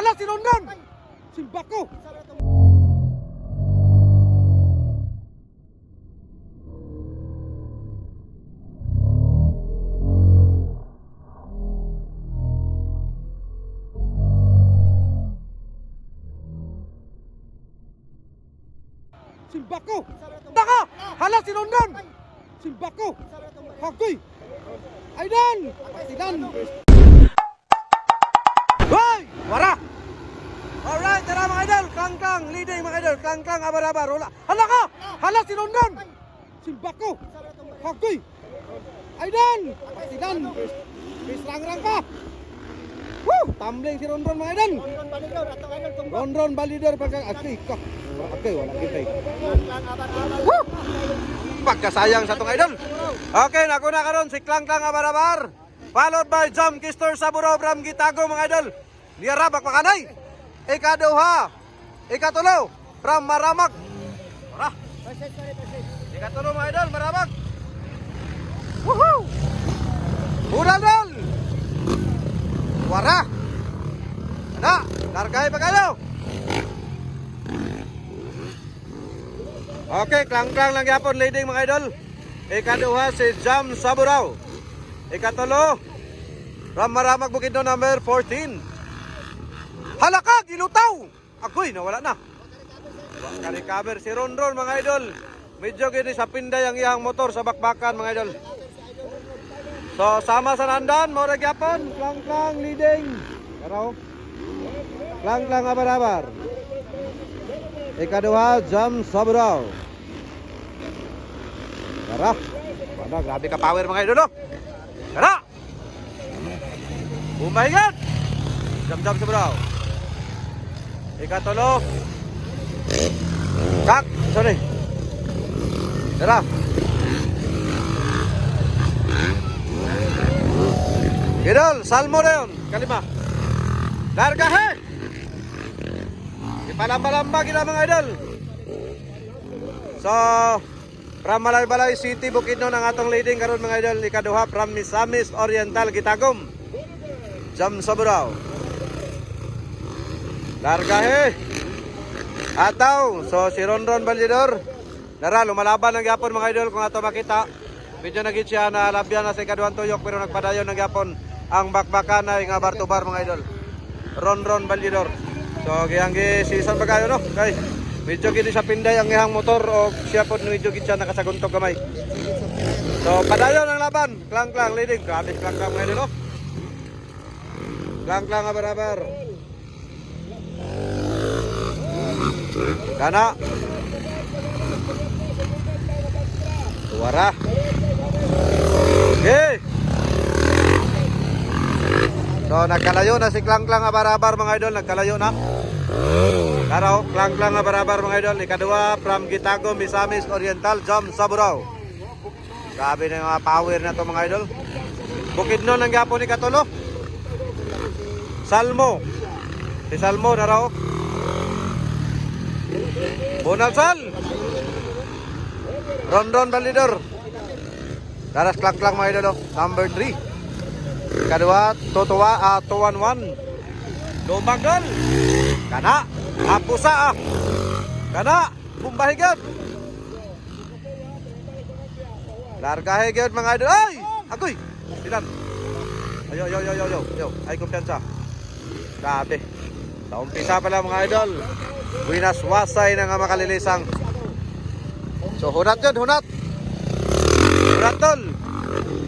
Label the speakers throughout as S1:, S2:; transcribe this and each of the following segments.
S1: Hala, sinundan! Simba ko! Simba ko! Taka! Hala, sinundan! Simba ko! Hagoy! Aidan! Pasidan! Hoy! Wara! Tara mga idol! Kang-kang, leading mga idol! Kang-kang, abar-abar, wala! Hala ka! Hala, sinundan! Simba ko! Hagoy! Aidan! Pasidan! Bis lang-rang ka! Woo! Tumbling si Ron Ron mga idol! Ron Ron Balidor pagka... Aki, ka! Okay, wala kita eh. Woo! Pagkasayang sa tong idol. Okay, nakuna karon si Klang Klang Abarabar. Followed by Jam Kister Saburo Bram Gitago mga idol. Niyara bakpakanay. Ikaduha. Ikatulo. From Maramag. Tara. Ikatulo mga idol, Maramag. Woohoo! Udal Wara. Ana, largay pa kayo. Okay, klang-klang lang yapon leading mga idol. Ikaduha si Jam Saburao. Ikatulo, Ram Maramag Bukidnon number 14. Halaka, gilutaw! Agoy, nawala na. Kani-cover si Ron Ron mga idol. Medyo gini sa pinday ang iyang motor sa bakbakan mga idol. So, sama sa nandan, mo gyapon, klang-klang leading. Pero, klang-klang abar-abar. Ikaduha, Jam Sabrao. Tara. Ano, grabe ka power mga idol? Tara! Umahingan! Jam Jam Sabrao. Ikatulo. Kak! Sorry. Tara. Idol, salmo na yun. Kalima. Larga he! Ipalamba-lamba kita mga idol. So, from Malaybalay City, Bukidnon ang atong leading karon mga idol. Ikaduha from Misamis Oriental, Gitagom. Jam Sobrao. Larga he! Ataw, so si Ronron Balidor. Nara, lumalaban ng yapon mga idol kung ato makita. Medyo nagit siya na labyan na sa ikaduhan tuyok pero nagpadayon ng yapon ang bakbakanay nga bar-to-bar mga idol. Ron Ron Balidor. So giyang gi season pa kayo no. Kay medyo gini sa pinday ang ihang motor o siya po medyo gid siya nakasaguntog gamay. So padayon ang laban. Klang klang leading. Grabe klang klang mga idol no. Klang klang abar-abar. Kana. Suara. Okay. So nagkalayo na si Klang Klang Abar-abar mga idol, nagkalayo na. Karaw, Klang Klang Abar-abar mga idol, ikadua from Gitago, Misamis Oriental, Jam Saburao. Sabi na yung mga power na to mga idol. Bukidnon ang gapo ni Katulo. Salmo. Si Salmo na raw. Bonal Sal. Rondon Balidor. Daras Klang Klang mga idol, oh. number 3. Kadua, Totowa, ah, 211. Lumagal. Kana, apusa ah. Kana, bumbahigat. Larga higit mga idol. Ay! Agoy! Silan. Ayo, yo, yo, yo, yo, yo. Ay, kumpiyansa. Grabe. Sa pala mga idol. Buinas wasay na nga makalilisang. So, hunat yun, hunat. Hunat tol.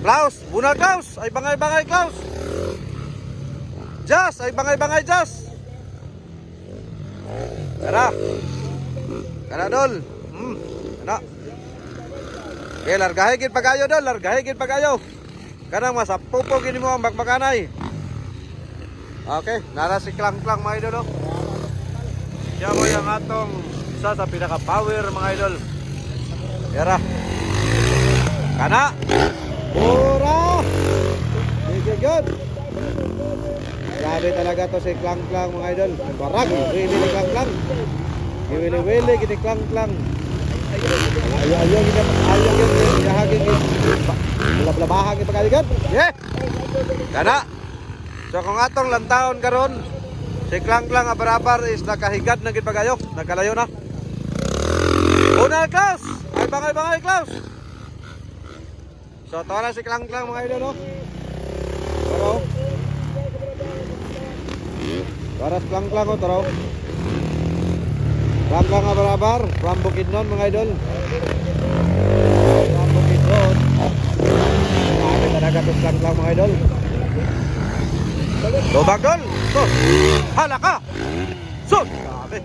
S1: Klaus, bunal Klaus. Ay bangay-bangay Klaus. Jas, ay bangay-bangay Jas. Tara. Tara dol. Hmm. Tara. Okay, largahe gid pagayo dol, largahe gid pagayo. Kanang masapupo gini mo ang bakbakanay. Okay, nara si Klang Klang mga idol. oh. Siya mo yung atong isa sa pinaka-power mga idol. Yara. Kana. Pura! Sige, good. Grabe talaga to si Klang Klang mga idol. Barag, really ni Klang Klang. Giwili-wili, gini Klang Klang. Ayaw, ayaw, gini, ayaw, gini, yahagin, gini. Labahan, gini pagkaligan. Yeah! Kana. So kung atong lantawon karon Si Klang Klang Abarabar is nakahigad na gid pagayo, nakalayo na. Una Klaus! Ay bangay bangay Klaus! So tara si Klang Klang mga idol no. Tara. oh. Tara si Klang Klang oh, tara. oh. Klang Klang Abarabar from Bukidnon mga idol. From Bukidnon. Grabe talaga to Klang Klang mga idol. Lubag dol. So, hala ka. So, grabe.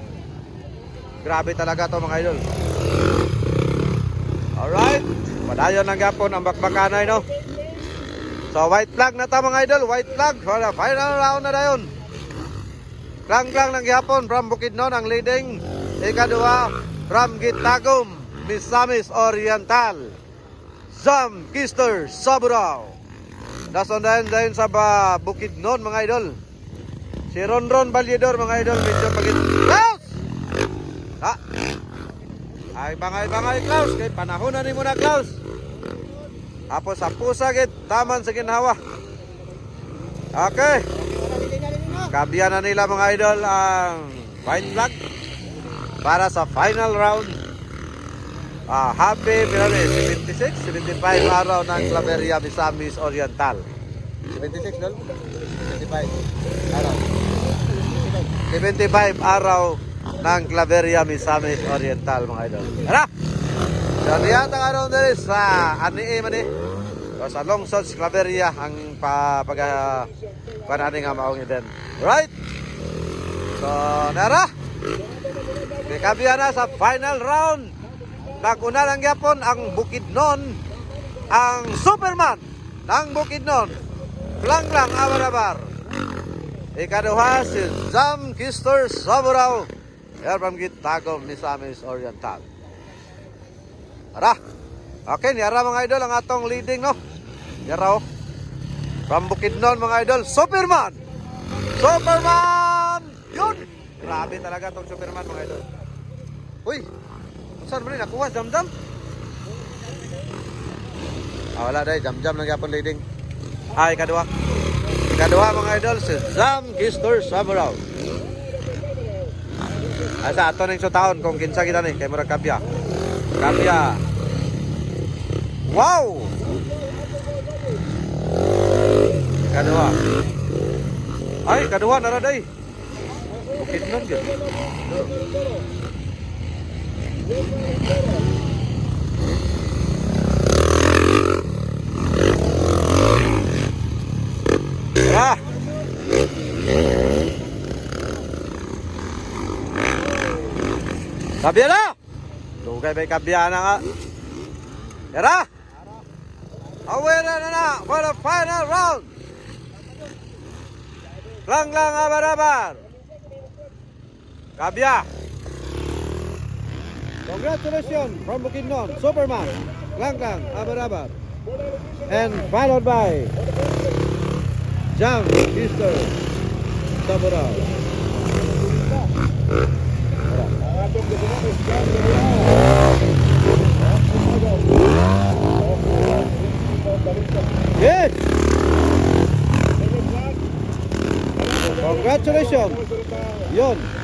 S1: Grabe talaga to mga idol. Alright. Padayon ng gapon ang bakbakanay no. So white flag na ta mga idol, white flag for final round na dayon. Klang klang ng gapon from Bukidnon ang leading. Ikadua from Gitagum, Misamis Oriental. Zam Kister Saburao. Nasundayan dayon sa ba, Bukidnon mga idol. Si Ronron Balyedor mga idol medyo pagit. Klaus! Ha? Ay bangay-bangay Klaus kay panahon na ni mo na Klaus. Apo sa pusa git taman sa ginhawa. Okay. Kabiyan na nila mga idol ang white flag para sa final round. Ah, happy Pirani, 76, 75 araw ng Claveria Misamis Oriental. 76 dol? 75 araw. 75 araw ng Claveria Misamis Oriental mga idol. Tara! Ang araw na rin sa ani man eh. O, sa Longsods Claveria ang pa pag uh, panani nga maong event. Right? So, nara! Ikabiya na sa final round. Naguna lang yapon ang Bukidnon, ang Superman ng Bukidnon. Lang lang Abarabar. Ikaduha si Zam Kister Saburao. Air from Gitagom ni Samis Oriental. Ara. Okay, niyara mga idol ang atong leading no. Niyara oh. From Bukidnon mga idol, Superman! Superman! Yun! Grabe talaga tong Superman mga idol. Uy! Saan mo rin nakuha? Jam-jam? Ah, wala dahil. Jam-jam lang yapon leading. Ah, ikadua. Ikadua mga idol, si Zam Gistor Saburao. Ay sa ato ning taon kung kinsa kita ni kay murag kapya. Kapya. Wow! Kadua. Ay, kadua nara day. Bukid nun gyud. Ah! Kabya na! Dugay ba'y kabya na nga? Tara! Aware na na for the final round! Lang lang abarabar! Kabya! Congratulations from Bukidnon, Superman, Lang Lang Abarabar. And followed by Jam Easter Saburao. Yes! Congratulations! Yun!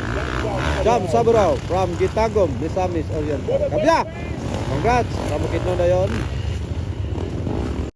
S1: Jam Saburao from Gitagom, Misamis Oriental. Kabya! Congrats! Sa Bukidnon na yun.